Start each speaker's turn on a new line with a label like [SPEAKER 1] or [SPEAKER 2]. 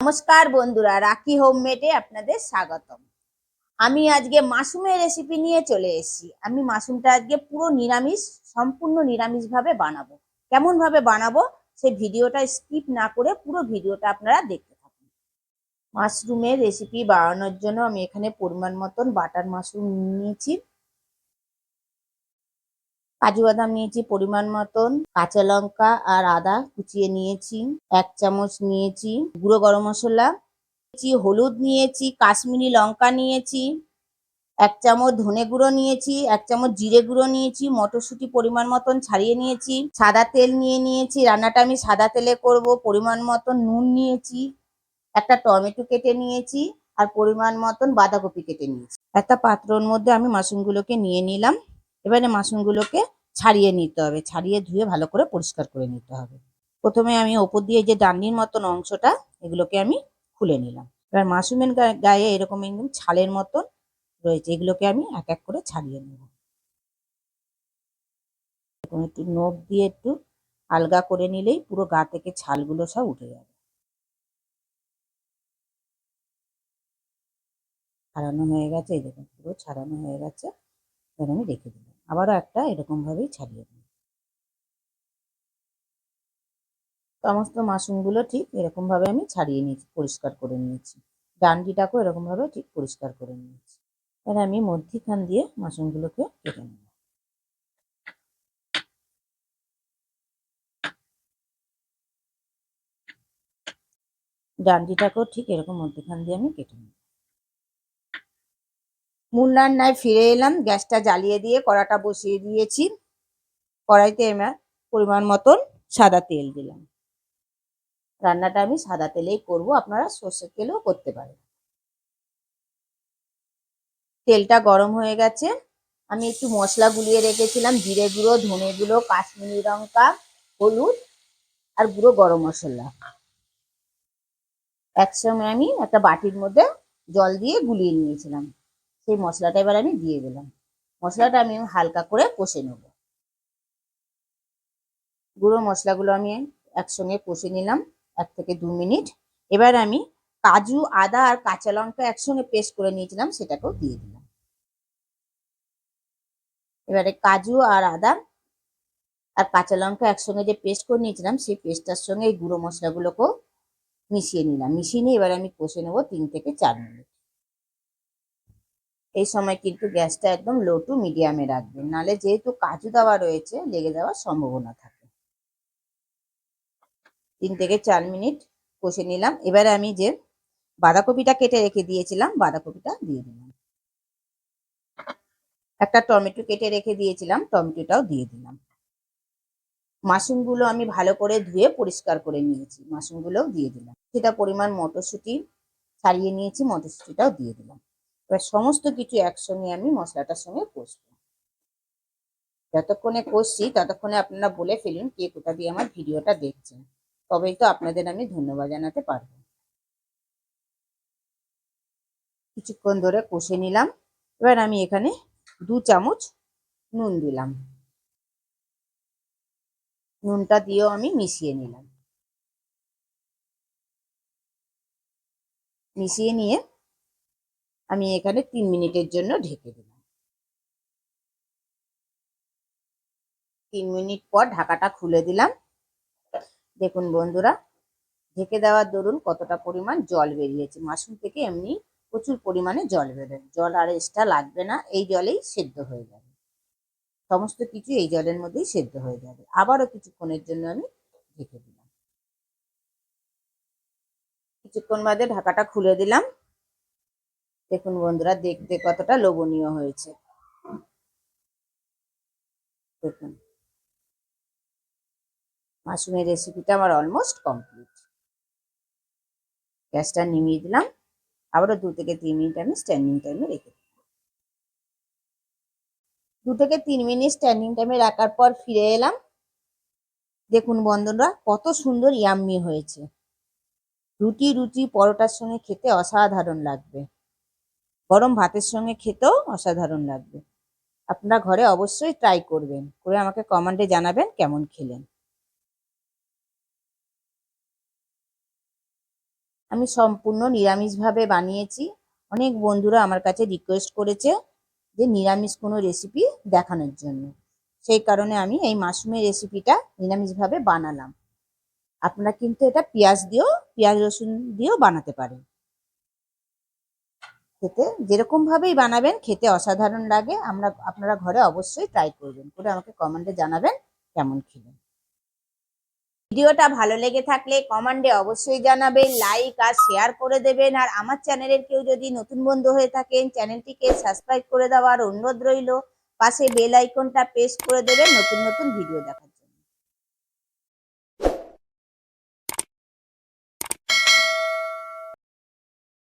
[SPEAKER 1] নমস্কার বন্ধুরা, রাখি হোমমেডে আপনাদের স্বাগতম। আমি আজকে মাশরুমের রেসিপি নিয়ে চলে এসেছি। আমি মাশরুমটা আজকে পুরো নিরামিষ, সম্পূর্ণ নিরামিষ ভাবে বানাবো। কেমন ভাবে বানাবো সেই ভিডিওটা স্কিপ না করে পুরো ভিডিওটা আপনারা দেখতে থাকুন। মাশরুমের রেসিপি বানানোর জন্য আমি এখানে পরিমাণ মতন বাটার মাশরুম নিয়েছি। কাজু বাদাম নিয়েছি, পরিমাণ মতন, কাঁচা লঙ্কা আর আদা কুচিয়ে নিয়েছি, এক চামচ নিয়েছি, গুঁড়ো গরম মশলা হলুদ নিয়েছি, কাশ্মীরি লঙ্কা নিয়েছি, এক চামচ ধনে গুঁড়ো নিয়েছি, এক চামচ জিরে গুঁড়ো নিয়েছি, মটরশুঁটি পরিমাণ মতন ছাড়িয়ে নিয়েছি, সাদা তেল নিয়ে নিয়েছি, রান্নাটা আমি সাদা তেলে করব, পরিমাণ মতন নুন নিয়েছি, একটা টমেটো কেটে নিয়েছি আর পরিমাণ মতন বাঁধাকপি কেটে নিয়েছি। একটা পাত্রর মধ্যে আমি মাশরুমগুলোকে নিয়ে নিলাম। এবারে মাশরুমগুলোকে ছাড়িয়ে নিতে হবে, ছাড়িয়ে ধুয়ে ভালো করে পরিষ্কার করে নিতে হবে। প্রথমে আমি ওপর দিয়ে যে ডান্ডির মতন অংশটা, এগুলোকে আমি খুলে নিলাম। এবার মাশরুমের গায়ে এরকম একদম ছালের মতন রয়েছে, এগুলোকে আমি এক এক করে ছাড়িয়ে নেব। এরকম একটু নখ দিয়ে একটু আলগা করে নিলেই পুরো গা থেকে ছালগুলো সব উঠে যাবে। ছাড়ানো হয়ে গেছে, এই দেখুন পুরো ছাড়ানো হয়ে গেছে, এবার আমি রেখে দিলাম। আবারও একটা এরকমভাবেই ছাড়িয়ে দিই সমস্ত মাশরুমগুলো ঠিক এরকমভাবে আমি ছাড়িয়ে নিয়েছি, পরিষ্কার করে নিয়েছি। ডান্ডিটাকেও এরকমভাবে ঠিক পরিষ্কার করে নিয়েছি। এবার আমি মধ্যিখান দিয়ে মাশরুমগুলোকে কেটে নেব। ডান্ডিটাকেও ঠিক এরকম মধ্যখান দিয়ে আমি কেটে নেব। মূল রান্নায় ফিরে এলাম, গ্যাসটা জ্বালিয়ে দিয়ে কড়াটা বসিয়ে দিয়েছি। কড়াইতে এবার পরিমাণ মতন সাদা তেল দিলাম। রান্নাটা আমি সাদা তেলেই করব, আপনারা সর্ষের তেলেও করতে পারেন। তেলটা গরম হয়ে গেছে। আমি একটু মশলা গুলিয়ে রেখেছিলাম, জিরে গুঁড়ো, ধনে গুঁড়ো, কাশ্মীরি লঙ্কা, হলুদ আর গুঁড়ো গরম মশলা। একসঙ্গে আমি একটা বাটির মধ্যে জল দিয়ে গুলিয়ে নিয়েছিলাম। সেই মশলাটা এবার আমি দিয়ে দিলাম। মশলাটা আমি হালকা করে কষে নেব। গুঁড়ো মশলাগুলো আমি একসঙ্গে কষে নিলাম এক থেকে দু মিনিট। এবার আমি কাজু, আদা আর কাঁচা লঙ্কা একসঙ্গে পেস্ট করে নিয়েছিলাম, সেটাকেও দিয়ে দিলাম। এবারে কাজু আর আদা আর কাঁচা লঙ্কা একসঙ্গে যে পেস্ট করে নিয়েছিলাম, সেই পেস্টটার সঙ্গে এই গুঁড়ো মশলাগুলোকেও মিশিয়ে নিলাম। মিশিয়ে নিয়ে এবার আমি কষে নেব তিন থেকে চার মিনিট। এই সময় কিন্তু গ্যাসটা একদম লো টু মিডিয়ামে রাখবেন। নালে যেহেতু কাজু দেওয়া রয়েছে, লেগে যাওয়ার সম্ভাবনা থাকে। তিন থেকে চার মিনিট কষে নিলাম। এবারে আমি যে বাঁধাকপিটা কেটে রেখে দিয়েছিলাম, বাঁধাকপিটা দিয়ে দিলাম। একটা টমেটো কেটে রেখে দিয়েছিলাম, টমেটোটাও দিয়ে দিলাম। মাশরুমগুলো আমি ভালো করে ধুয়ে পরিষ্কার করে নিয়েছি। মাশরুমগুলোও দিয়ে দিলাম। সেটা পরিমাণ মটরশুঁটি ছাড়িয়ে নিয়েছি, মটরশুঁটিটাও দিয়ে দিলাম। এবার সমস্ত কিছু একসঙ্গে আমি মশলাটার সঙ্গে কষবো। যতক্ষণে কষছি, ততক্ষণে আপনারা বলে ফেলুন কে কোথা দিয়ে আমার ভিডিওটা দেখছেন। তবেই তো আপনাদের আমি ধন্যবাদ জানাতে পারব। কিছুক্ষণ ধরে কষে নিলাম। এবার আমি এখানে দু চামচ নুন দিলাম। নুনটা দিয়েও আমি মিশিয়ে নিলাম। মিশিয়ে নিয়ে আমি এখানে তিন মিনিটের জন্য ঢেকে দিলাম। তিন মিনিট পর ঢাকাটা খুলে দিলাম। দেখুন বন্ধুরা, ঢেকে দেওয়ার দরুন কতটা পরিমাণ জল বেরিয়েছে। মাশরুম থেকে এমনি প্রচুর পরিমাণে জল বেরোয়। জল আর এক্সট্রা লাগবে না, এই জলেই সেদ্ধ হয়ে যাবে। সমস্ত কিছু এই জলের মধ্যেই সেদ্ধ হয়ে যাবে। আবারও কিছুক্ষণের জন্য আমি ঢেকে দিলাম। কিছুক্ষণ বাদে ঢাকাটা খুলে দিলাম। দেখুন বন্ধুরা, দেখতে কতটা লোভনীয় হয়েছে। দেখুন। মাশরুমের রেসিপিটা আমার অলমোস্ট কমপ্লিট গ্যাসটা নিমিয়ে দিলাম। আবারও দু থেকে তিন মিনিট আমি স্ট্যান্ডিং টাইমে রেখে দু থেকে তিন মিনিট স্ট্যান্ডিং টাইমে রাখার পর ফিরে এলাম। দেখুন বন্ধুরা, কত সুন্দর ইয়াম্মি হয়েছে। রুটি রুটি পরোটার সঙ্গে খেতে অসাধারণ লাগবে। গরম ভাতের সঙ্গে খেতেও অসাধারণ লাগবে। আপনারা ঘরে অবশ্যই ট্রাই করবেন। করে আমাকে কমেন্টে জানাবেন কেমন খেলেন। আমি সম্পূর্ণ নিরামিষভাবে বানিয়েছি। অনেক বন্ধুরা আমার কাছে রিকোয়েস্ট করেছে যে নিরামিষ কোনো রেসিপি দেখানোর জন্য। সেই কারণে আমি এই মাশরুমের রেসিপিটা নিরামিষভাবে বানালাম। আপনারা কিন্তু এটা পেঁয়াজ দিয়েও, পেঁয়াজ রসুন দিয়েও বানাতে পারেন। খেতে। যেরকম ভাবেই বানাবেন, খেতে অসাধারণ লাগে। আমরা, আপনারা ঘরে অবশ্যই ট্রাই করবেন। করে আমাকে কমেন্টে জানাবেন কেমন খেলেন। ভিডিওটা ভালো লেগে থাকলে কমেন্টে অবশ্যই জানাবেন লাইক আর শেয়ার করে দেবেন। আর আমার চ্যানেলের কেউ যদি নতুন বন্ধু হয়ে থাকেন, চ্যানেলটিকে সাবস্ক্রাইব করে দেওয়ার অনুরোধ রইল। পাশে বেল আইকনটা প্রেস করে দেবেন। নতুন নতুন ভিডিও দেখার